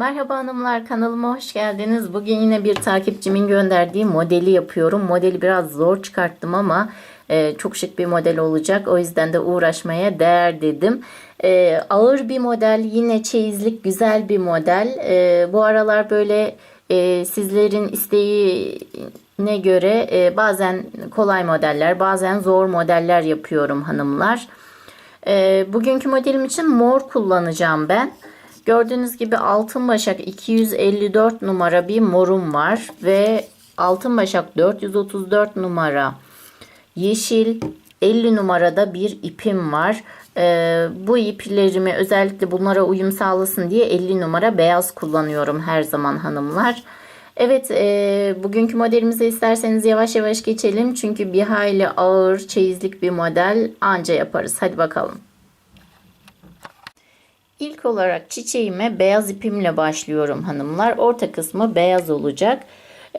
Merhaba hanımlar kanalıma hoş geldiniz. Bugün yine bir takipçimin gönderdiği modeli yapıyorum. Modeli biraz zor çıkarttım ama e, çok şık bir model olacak. O yüzden de uğraşmaya değer dedim. E, ağır bir model yine çeyizlik güzel bir model. E, bu aralar böyle e, sizlerin isteğine göre e, bazen kolay modeller bazen zor modeller yapıyorum hanımlar. E, bugünkü modelim için mor kullanacağım ben. Gördüğünüz gibi altın başak 254 numara bir morum var ve altın başak 434 numara yeşil 50 numarada bir ipim var. Ee, bu iplerimi özellikle bunlara uyum sağlasın diye 50 numara beyaz kullanıyorum her zaman hanımlar. Evet e, bugünkü modelimize isterseniz yavaş yavaş geçelim. Çünkü bir hayli ağır çeyizlik bir model anca yaparız. Hadi bakalım. İlk olarak çiçeğime beyaz ipimle başlıyorum hanımlar. Orta kısmı beyaz olacak.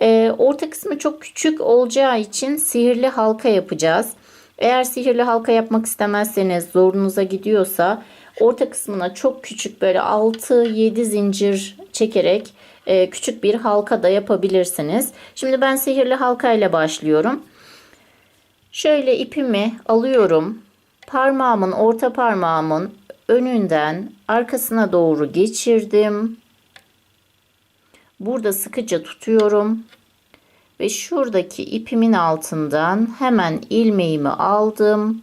Ee, orta kısmı çok küçük olacağı için sihirli halka yapacağız. Eğer sihirli halka yapmak istemezseniz zorunuza gidiyorsa orta kısmına çok küçük böyle 6-7 zincir çekerek e, küçük bir halka da yapabilirsiniz. Şimdi ben sihirli halka ile başlıyorum. Şöyle ipimi alıyorum. Parmağımın orta parmağımın önünden arkasına doğru geçirdim. Burada sıkıca tutuyorum. Ve şuradaki ipimin altından hemen ilmeğimi aldım.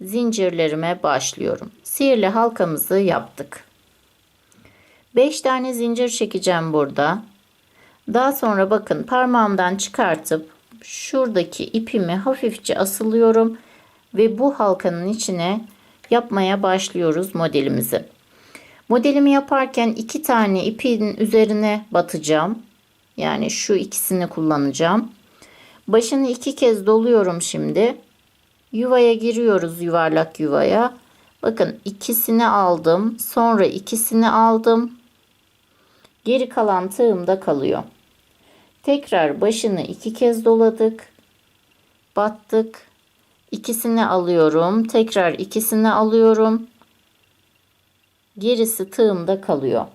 Zincirlerime başlıyorum. Sihirli halkamızı yaptık. 5 tane zincir çekeceğim burada. Daha sonra bakın parmağımdan çıkartıp şuradaki ipimi hafifçe asılıyorum ve bu halkanın içine yapmaya başlıyoruz modelimizi. Modelimi yaparken iki tane ipin üzerine batacağım. Yani şu ikisini kullanacağım. Başını iki kez doluyorum şimdi. Yuvaya giriyoruz yuvarlak yuvaya. Bakın ikisini aldım. Sonra ikisini aldım. Geri kalan tığımda kalıyor. Tekrar başını iki kez doladık. Battık. İkisini alıyorum. Tekrar ikisini alıyorum. Gerisi tığımda kalıyor.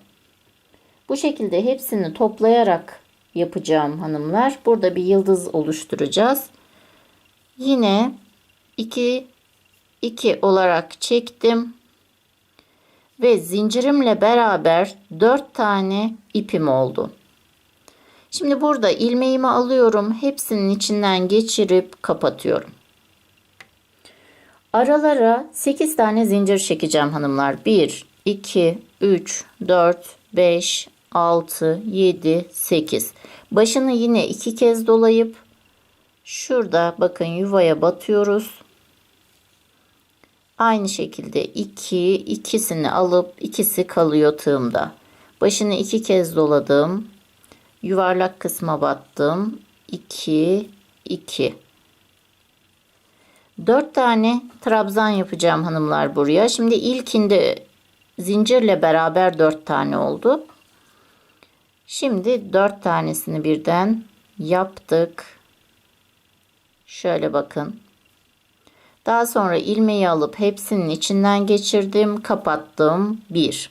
Bu şekilde hepsini toplayarak yapacağım hanımlar. Burada bir yıldız oluşturacağız. Yine 2 2 olarak çektim. Ve zincirimle beraber 4 tane ipim oldu. Şimdi burada ilmeğimi alıyorum. Hepsinin içinden geçirip kapatıyorum. Aralara 8 tane zincir çekeceğim hanımlar. 1, 2, 3, 4, 5, 6, 7, 8. Başını yine iki kez dolayıp şurada bakın yuvaya batıyoruz. Aynı şekilde 2, ikisini alıp ikisi kalıyor tığımda. Başını iki kez doladım. Yuvarlak kısma battım. 2, 2. 4 tane trabzan yapacağım hanımlar buraya. Şimdi ilkinde zincirle beraber 4 tane oldu. Şimdi 4 tanesini birden yaptık. Şöyle bakın. Daha sonra ilmeği alıp hepsinin içinden geçirdim, kapattım. 1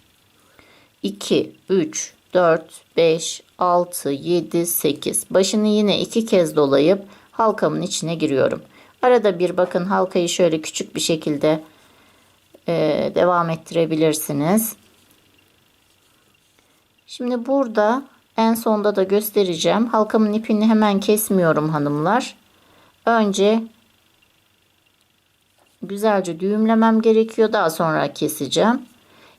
2 3 4 5 6 7 8. Başını yine iki kez dolayıp halkamın içine giriyorum. Arada bir bakın halkayı şöyle küçük bir şekilde e, devam ettirebilirsiniz. Şimdi burada en sonda da göstereceğim. Halkamın ipini hemen kesmiyorum hanımlar. Önce güzelce düğümlemem gerekiyor. Daha sonra keseceğim.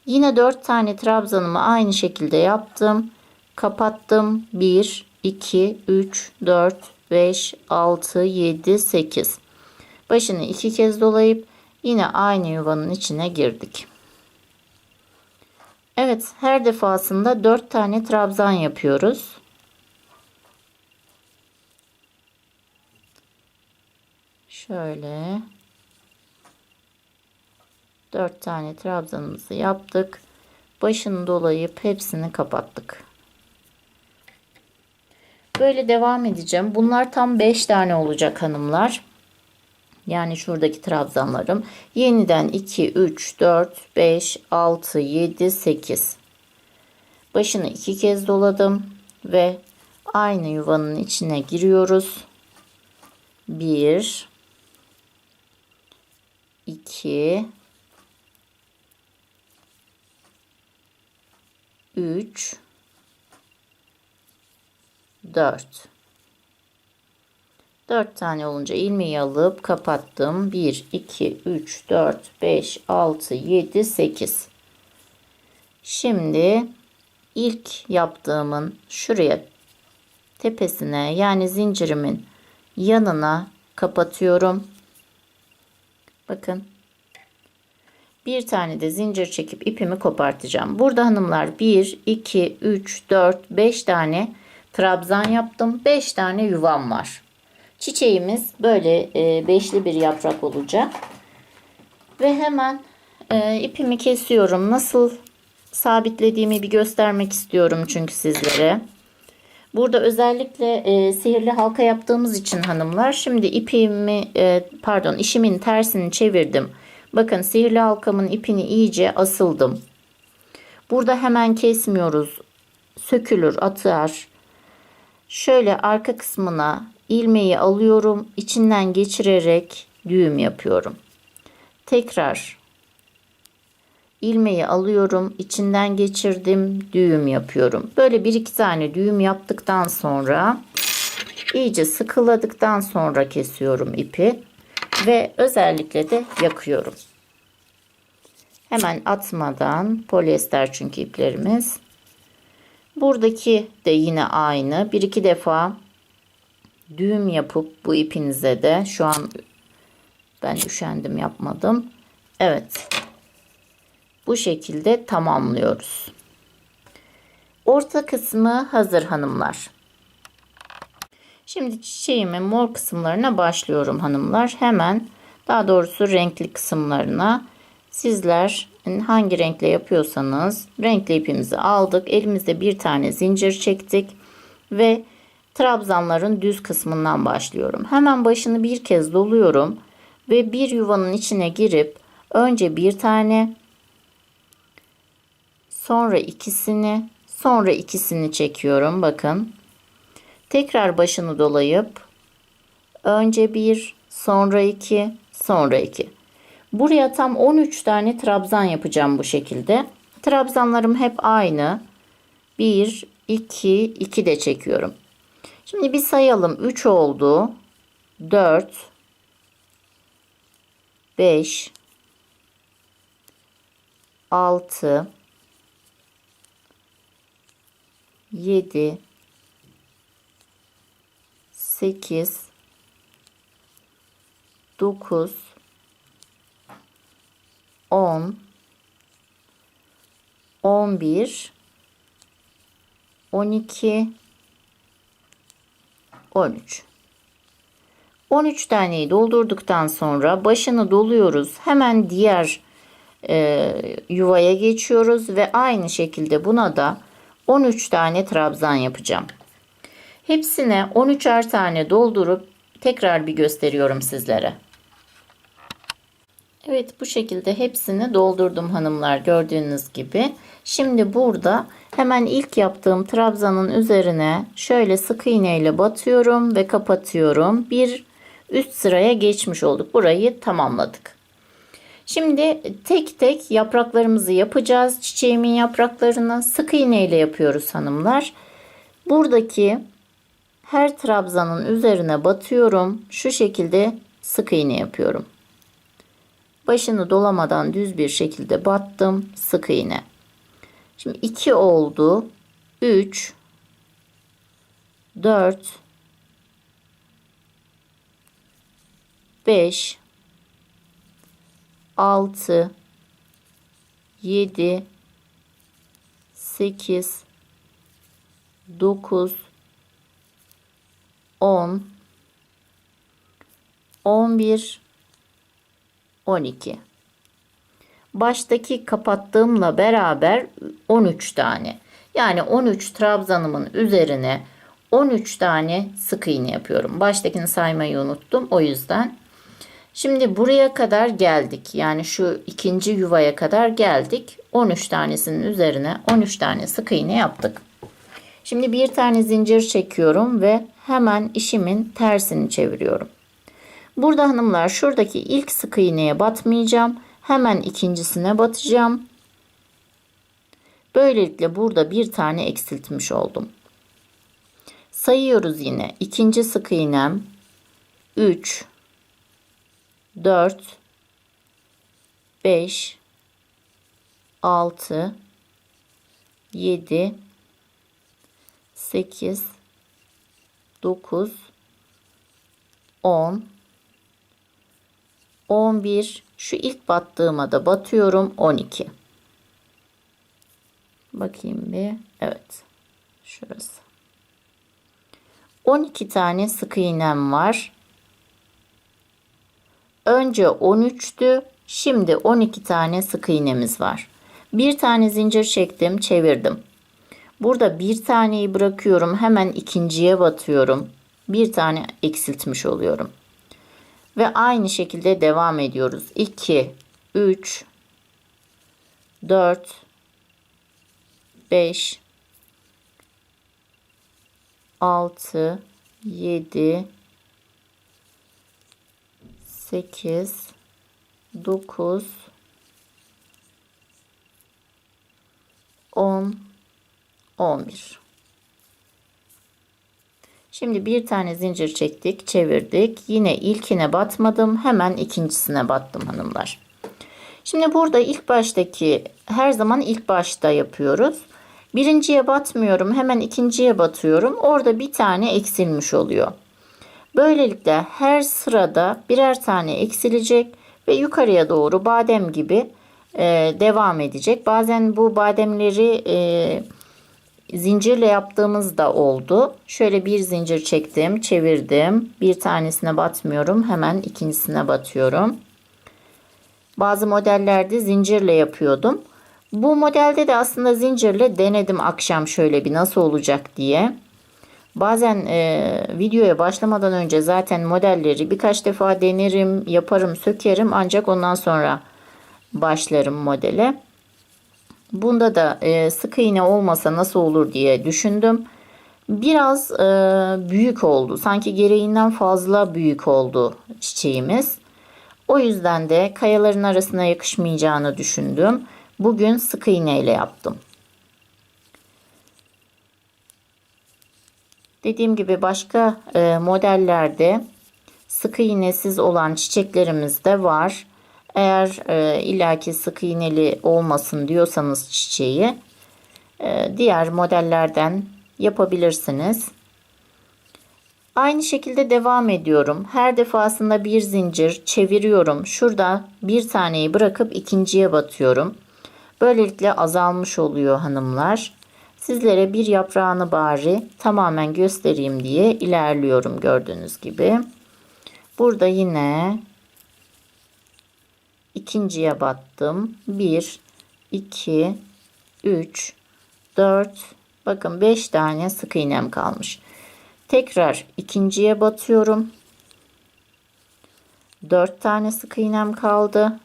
Yine 4 tane trabzanımı aynı şekilde yaptım. Kapattım. 1, 2, 3, 4, 5, 6, 7, 8. Başını iki kez dolayıp yine aynı yuvanın içine girdik. Evet her defasında 4 tane trabzan yapıyoruz. Şöyle 4 tane trabzanımızı yaptık. Başını dolayıp hepsini kapattık. Böyle devam edeceğim. Bunlar tam 5 tane olacak hanımlar. Yani şuradaki trabzanlarım. Yeniden 2, 3, 4, 5, 6, 7, 8. Başını iki kez doladım ve aynı yuvanın içine giriyoruz. 1 2 3 4 4 tane olunca ilmeği alıp kapattım. 1 2 3 4 5 6 7 8 Şimdi ilk yaptığımın şuraya tepesine yani zincirimin yanına kapatıyorum. Bakın. Bir tane de zincir çekip ipimi kopartacağım. Burada hanımlar 1, 2, 3, 4, 5 tane trabzan yaptım. 5 tane yuvam var. Çiçeğimiz böyle e, beşli bir yaprak olacak. Ve hemen e, ipimi kesiyorum. Nasıl sabitlediğimi bir göstermek istiyorum çünkü sizlere. Burada özellikle e, sihirli halka yaptığımız için hanımlar şimdi ipimi e, pardon işimin tersini çevirdim. Bakın sihirli halkamın ipini iyice asıldım. Burada hemen kesmiyoruz. Sökülür, atar. Şöyle arka kısmına ilmeği alıyorum. içinden geçirerek düğüm yapıyorum. Tekrar ilmeği alıyorum, içinden geçirdim, düğüm yapıyorum. Böyle bir iki tane düğüm yaptıktan sonra iyice sıkıladıktan sonra kesiyorum ipi ve özellikle de yakıyorum. Hemen atmadan polyester çünkü iplerimiz. Buradaki de yine aynı. Bir iki defa düğüm yapıp bu ipinize de şu an ben üşendim yapmadım. Evet bu şekilde tamamlıyoruz. Orta kısmı hazır hanımlar. Şimdi çiçeğimin mor kısımlarına başlıyorum hanımlar. Hemen daha doğrusu renkli kısımlarına sizler hangi renkle yapıyorsanız renkli ipimizi aldık. Elimizde bir tane zincir çektik ve trabzanların düz kısmından başlıyorum. Hemen başını bir kez doluyorum ve bir yuvanın içine girip önce bir tane Sonra ikisini, sonra ikisini çekiyorum. Bakın. Tekrar başını dolayıp önce bir, sonra iki, sonra iki. Buraya tam 13 tane trabzan yapacağım bu şekilde. Trabzanlarım hep aynı. 1, 2, 2 de çekiyorum. Şimdi bir sayalım. 3 oldu. 4, 5, 6, 7 8 9 10 11 12 13 13 taneyi doldurduktan sonra başını doluyoruz. Hemen diğer e, yuvaya geçiyoruz ve aynı şekilde buna da 13 tane trabzan yapacağım. Hepsine 13'er tane doldurup tekrar bir gösteriyorum sizlere. Evet bu şekilde hepsini doldurdum hanımlar gördüğünüz gibi. Şimdi burada hemen ilk yaptığım trabzanın üzerine şöyle sık iğne ile batıyorum ve kapatıyorum. Bir üst sıraya geçmiş olduk. Burayı tamamladık. Şimdi tek tek yapraklarımızı yapacağız. Çiçeğimin yapraklarını sık iğne ile yapıyoruz hanımlar. Buradaki her trabzanın üzerine batıyorum. Şu şekilde sık iğne yapıyorum. Başını dolamadan düz bir şekilde battım. Sık iğne. Şimdi 2 oldu. 3 4 5 6 7 8 9 10 11 12 baştaki kapattığımla beraber 13 tane yani 13 trabzanımın üzerine 13 tane sık iğne yapıyorum baştakini saymayı unuttum o yüzden Şimdi buraya kadar geldik. Yani şu ikinci yuvaya kadar geldik. 13 tanesinin üzerine 13 tane sık iğne yaptık. Şimdi bir tane zincir çekiyorum ve hemen işimin tersini çeviriyorum. Burada hanımlar şuradaki ilk sık iğneye batmayacağım. Hemen ikincisine batacağım. Böylelikle burada bir tane eksiltmiş oldum. Sayıyoruz yine. İkinci sık iğnem 3 4 5 6 7 8 9 10 11 şu ilk battığıma da batıyorum 12 bakayım bir. Evet şurası. 12 tane sık iğnem var. Önce 13'tü şimdi 12 tane sık iğnemiz var. Bir tane zincir çektim çevirdim. Burada bir taneyi bırakıyorum hemen ikinciye batıyorum. Bir tane eksiltmiş oluyorum ve aynı şekilde devam ediyoruz. 2, 3, 4, 5, 6, 7, 8, 9, 10, 11. Şimdi bir tane zincir çektik, çevirdik. Yine ilkine batmadım. Hemen ikincisine battım hanımlar. Şimdi burada ilk baştaki her zaman ilk başta yapıyoruz. Birinciye batmıyorum. Hemen ikinciye batıyorum. Orada bir tane eksilmiş oluyor. Böylelikle her sırada birer tane eksilecek ve yukarıya doğru badem gibi e, devam edecek. Bazen bu bademleri e, zincirle yaptığımız da oldu. Şöyle bir zincir çektim, çevirdim. Bir tanesine batmıyorum. Hemen ikincisine batıyorum. Bazı modellerde zincirle yapıyordum. Bu modelde de aslında zincirle denedim akşam şöyle bir nasıl olacak diye. Bazen e, videoya başlamadan önce zaten modelleri birkaç defa denerim, yaparım, sökerim ancak ondan sonra başlarım modele. Bunda da e, sık iğne olmasa nasıl olur diye düşündüm. Biraz e, büyük oldu. Sanki gereğinden fazla büyük oldu çiçeğimiz. O yüzden de kayaların arasına yakışmayacağını düşündüm. Bugün sık iğne ile yaptım. Dediğim gibi başka e, modellerde sık iğnesiz olan çiçeklerimiz de var. Eğer e, illaki sık iğneli olmasın diyorsanız çiçeği e, diğer modellerden yapabilirsiniz. Aynı şekilde devam ediyorum. Her defasında bir zincir çeviriyorum. Şurada bir taneyi bırakıp ikinciye batıyorum. Böylelikle azalmış oluyor hanımlar. Sizlere bir yaprağını bari tamamen göstereyim diye ilerliyorum gördüğünüz gibi. Burada yine ikinciye battım. 1 2 3 4 bakın 5 tane sık iğnem kalmış. Tekrar ikinciye batıyorum. 4 tane sık iğnem kaldı.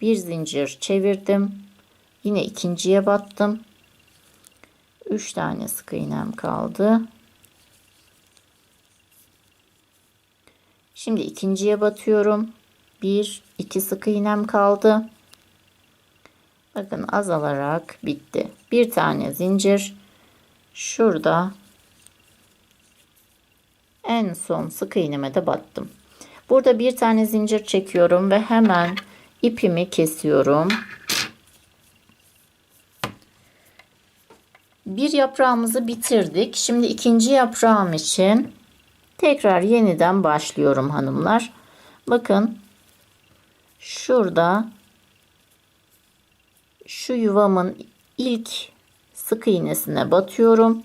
Bir zincir çevirdim. Yine ikinciye battım. 3 tane sık iğnem kaldı. Şimdi ikinciye batıyorum. 1 2 sık iğnem kaldı. Bakın azalarak bitti. Bir tane zincir şurada en son sık iğneme de battım. Burada bir tane zincir çekiyorum ve hemen ipimi kesiyorum. Bir yaprağımızı bitirdik. Şimdi ikinci yaprağım için tekrar yeniden başlıyorum hanımlar. Bakın şurada şu yuvamın ilk sık iğnesine batıyorum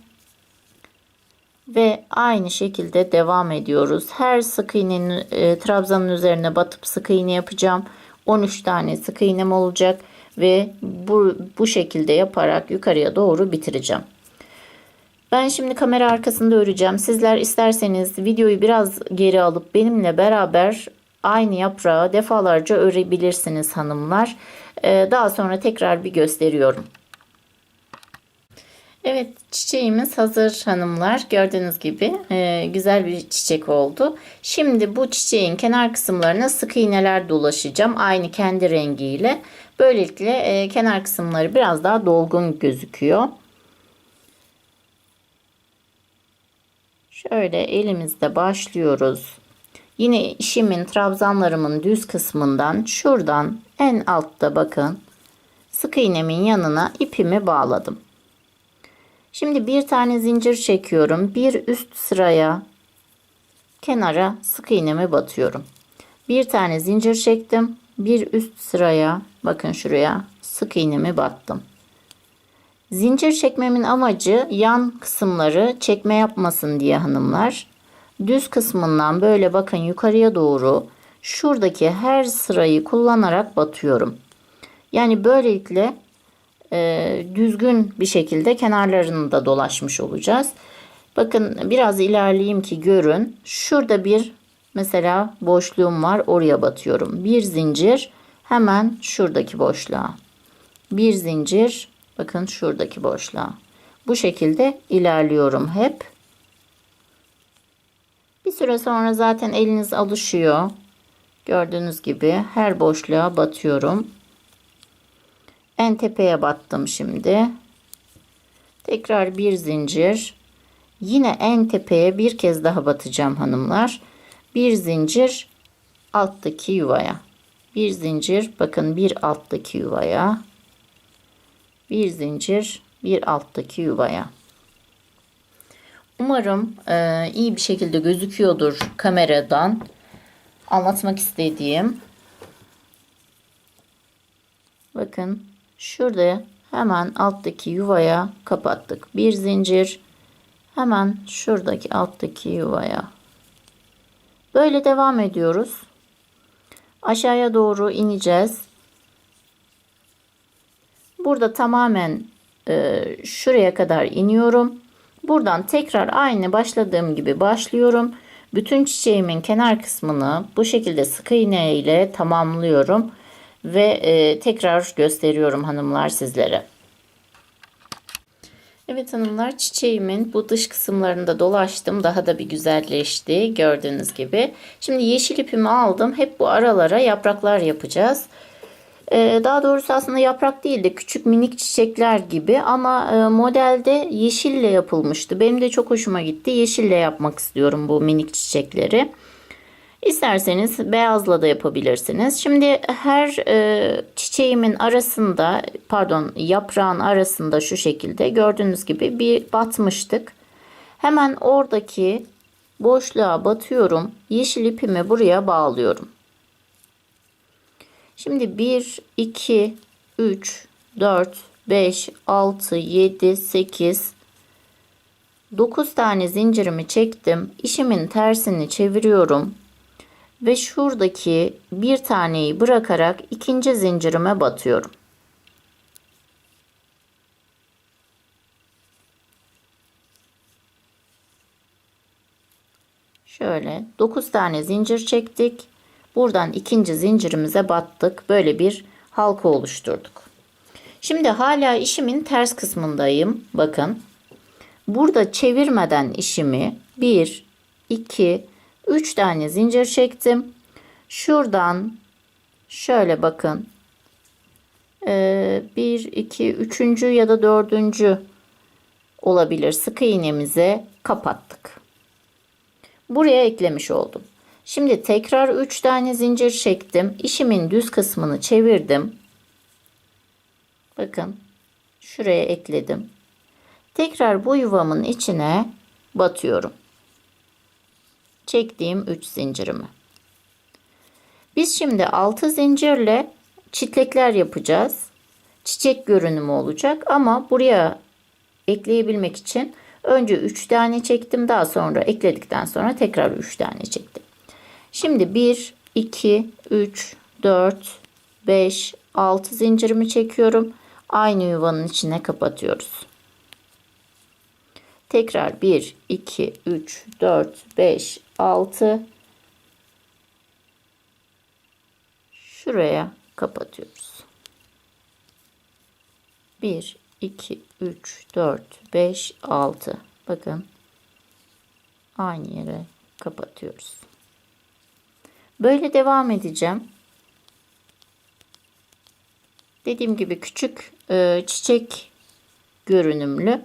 ve aynı şekilde devam ediyoruz. Her sık iğnenin e, trabzanın üzerine batıp sık iğne yapacağım. 13 tane sık iğnem olacak ve bu, bu şekilde yaparak yukarıya doğru bitireceğim. Ben şimdi kamera arkasında öreceğim. Sizler isterseniz videoyu biraz geri alıp benimle beraber aynı yaprağı defalarca örebilirsiniz hanımlar. Ee, daha sonra tekrar bir gösteriyorum. Evet çiçeğimiz hazır hanımlar. Gördüğünüz gibi e, güzel bir çiçek oldu. Şimdi bu çiçeğin kenar kısımlarına sık iğneler dolaşacağım. Aynı kendi rengiyle. Böylelikle e, kenar kısımları biraz daha dolgun gözüküyor. Şöyle elimizde başlıyoruz. Yine işimin trabzanlarımın düz kısmından şuradan en altta bakın sık iğnemin yanına ipimi bağladım. Şimdi bir tane zincir çekiyorum. Bir üst sıraya kenara sık iğnemi batıyorum. Bir tane zincir çektim. Bir üst sıraya bakın şuraya sık iğnemi battım. Zincir çekmemin amacı yan kısımları çekme yapmasın diye hanımlar. Düz kısmından böyle bakın yukarıya doğru şuradaki her sırayı kullanarak batıyorum. Yani böylelikle e, düzgün bir şekilde kenarlarını da dolaşmış olacağız. Bakın biraz ilerleyeyim ki görün. Şurada bir mesela boşluğum var oraya batıyorum. Bir zincir hemen şuradaki boşluğa. Bir zincir bakın şuradaki boşluğa. Bu şekilde ilerliyorum hep. Bir süre sonra zaten eliniz alışıyor. Gördüğünüz gibi her boşluğa batıyorum. En tepeye battım şimdi. Tekrar bir zincir. Yine en tepeye bir kez daha batacağım hanımlar. Bir zincir alttaki yuvaya. Bir zincir bakın bir alttaki yuvaya. Bir zincir bir alttaki yuvaya. Umarım e, iyi bir şekilde gözüküyordur kameradan. Anlatmak istediğim. Bakın Şurada hemen alttaki yuvaya kapattık. Bir zincir hemen şuradaki alttaki yuvaya. Böyle devam ediyoruz. Aşağıya doğru ineceğiz. Burada tamamen e, şuraya kadar iniyorum. Buradan tekrar aynı başladığım gibi başlıyorum. Bütün çiçeğimin kenar kısmını bu şekilde sık iğne ile tamamlıyorum ve e, tekrar gösteriyorum hanımlar sizlere. Evet hanımlar çiçeğimin bu dış kısımlarında dolaştım. Daha da bir güzelleşti gördüğünüz gibi. Şimdi yeşil ipimi aldım. Hep bu aralara yapraklar yapacağız. Ee, daha doğrusu aslında yaprak değil de küçük minik çiçekler gibi ama e, modelde yeşille yapılmıştı. Benim de çok hoşuma gitti. Yeşille yapmak istiyorum bu minik çiçekleri. İsterseniz beyazla da yapabilirsiniz. Şimdi her e, çiçeğimin arasında pardon yaprağın arasında şu şekilde gördüğünüz gibi bir batmıştık. Hemen oradaki boşluğa batıyorum. Yeşil ipimi buraya bağlıyorum. Şimdi 1, 2, 3, 4, 5, 6, 7, 8, 9 tane zincirimi çektim. İşimin tersini çeviriyorum ve şuradaki bir taneyi bırakarak ikinci zincirime batıyorum. Şöyle 9 tane zincir çektik. Buradan ikinci zincirimize battık. Böyle bir halka oluşturduk. Şimdi hala işimin ters kısmındayım. Bakın. Burada çevirmeden işimi 1, 2, 3 tane zincir çektim. Şuradan şöyle bakın. 1, 2, 3. ya da 4. olabilir. Sık iğnemize kapattık. Buraya eklemiş oldum. Şimdi tekrar 3 tane zincir çektim. İşimin düz kısmını çevirdim. Bakın şuraya ekledim. Tekrar bu yuvamın içine batıyorum çektiğim 3 zincirimi. Biz şimdi 6 zincirle çitlekler yapacağız. Çiçek görünümü olacak ama buraya ekleyebilmek için önce 3 tane çektim. Daha sonra ekledikten sonra tekrar 3 tane çektim. Şimdi 1, 2, 3, 4, 5, 6 zincirimi çekiyorum. Aynı yuvanın içine kapatıyoruz. Tekrar 1, 2, 3, 4, 5, 6. Şuraya kapatıyoruz. 1, 2, 3, 4, 5, 6. Bakın. Aynı yere kapatıyoruz. Böyle devam edeceğim. Dediğim gibi küçük e, çiçek görünümlü.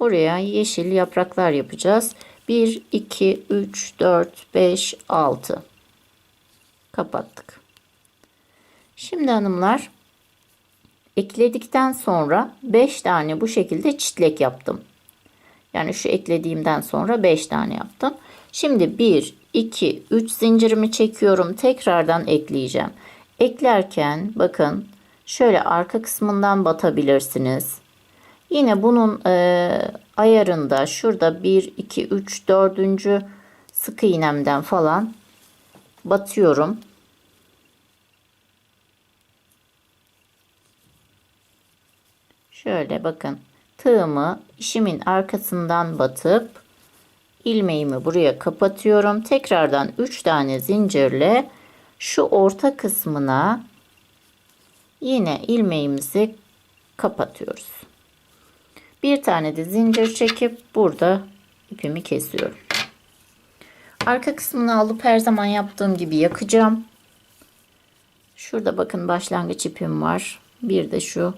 Buraya yeşil yapraklar yapacağız. 1, 2, 3, 4, 5, 6. Kapattık. Şimdi hanımlar ekledikten sonra 5 tane bu şekilde çitlek yaptım. Yani şu eklediğimden sonra 5 tane yaptım. Şimdi 1, 2, 3 zincirimi çekiyorum. Tekrardan ekleyeceğim. Eklerken bakın şöyle arka kısmından batabilirsiniz. Yine bunun e, ayarında şurada 1, 2, 3, 4. sık iğnemden falan batıyorum. Şöyle bakın tığımı işimin arkasından batıp ilmeğimi buraya kapatıyorum. Tekrardan 3 tane zincirle şu orta kısmına yine ilmeğimizi kapatıyoruz. Bir tane de zincir çekip burada ipimi kesiyorum. Arka kısmını alıp her zaman yaptığım gibi yakacağım. Şurada bakın başlangıç ipim var. Bir de şu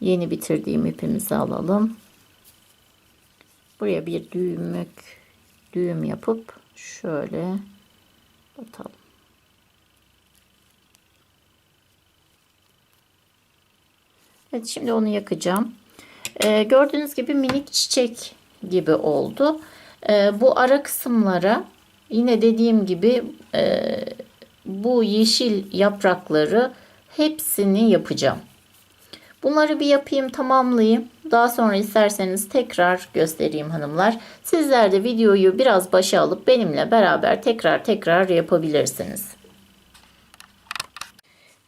yeni bitirdiğim ipimizi alalım. Buraya bir düğümlük düğüm yapıp şöyle batalım. Evet şimdi onu yakacağım. Ee, gördüğünüz gibi minik çiçek gibi oldu. Ee, bu ara kısımlara yine dediğim gibi e, bu yeşil yaprakları hepsini yapacağım. Bunları bir yapayım tamamlayayım. Daha sonra isterseniz tekrar göstereyim hanımlar. Sizler de videoyu biraz başa alıp benimle beraber tekrar tekrar yapabilirsiniz.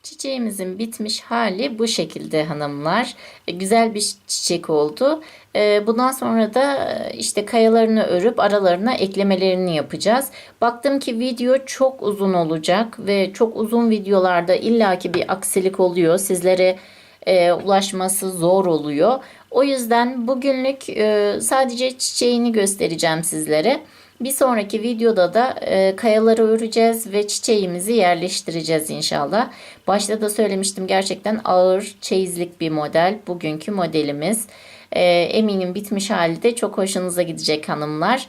Çiçeğimizin bitmiş hali bu şekilde hanımlar. E, güzel bir çiçek oldu. E, bundan sonra da e, işte kayalarını örüp aralarına eklemelerini yapacağız. Baktım ki video çok uzun olacak ve çok uzun videolarda illaki bir aksilik oluyor. Sizlere ulaşması zor oluyor. O yüzden bugünlük sadece çiçeğini göstereceğim sizlere. Bir sonraki videoda da e, kayaları öreceğiz ve çiçeğimizi yerleştireceğiz inşallah. Başta da söylemiştim gerçekten ağır çeyizlik bir model bugünkü modelimiz. E, eminim bitmiş hali de çok hoşunuza gidecek hanımlar.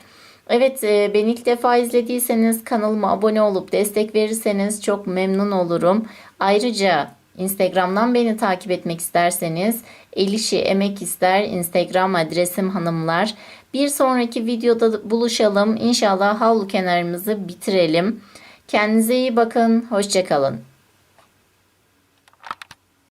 Evet e, beni ilk defa izlediyseniz kanalıma abone olup destek verirseniz çok memnun olurum. Ayrıca Instagram'dan beni takip etmek isterseniz Elişi Emek ister Instagram adresim hanımlar. Bir sonraki videoda buluşalım. İnşallah havlu kenarımızı bitirelim. Kendinize iyi bakın. Hoşçakalın.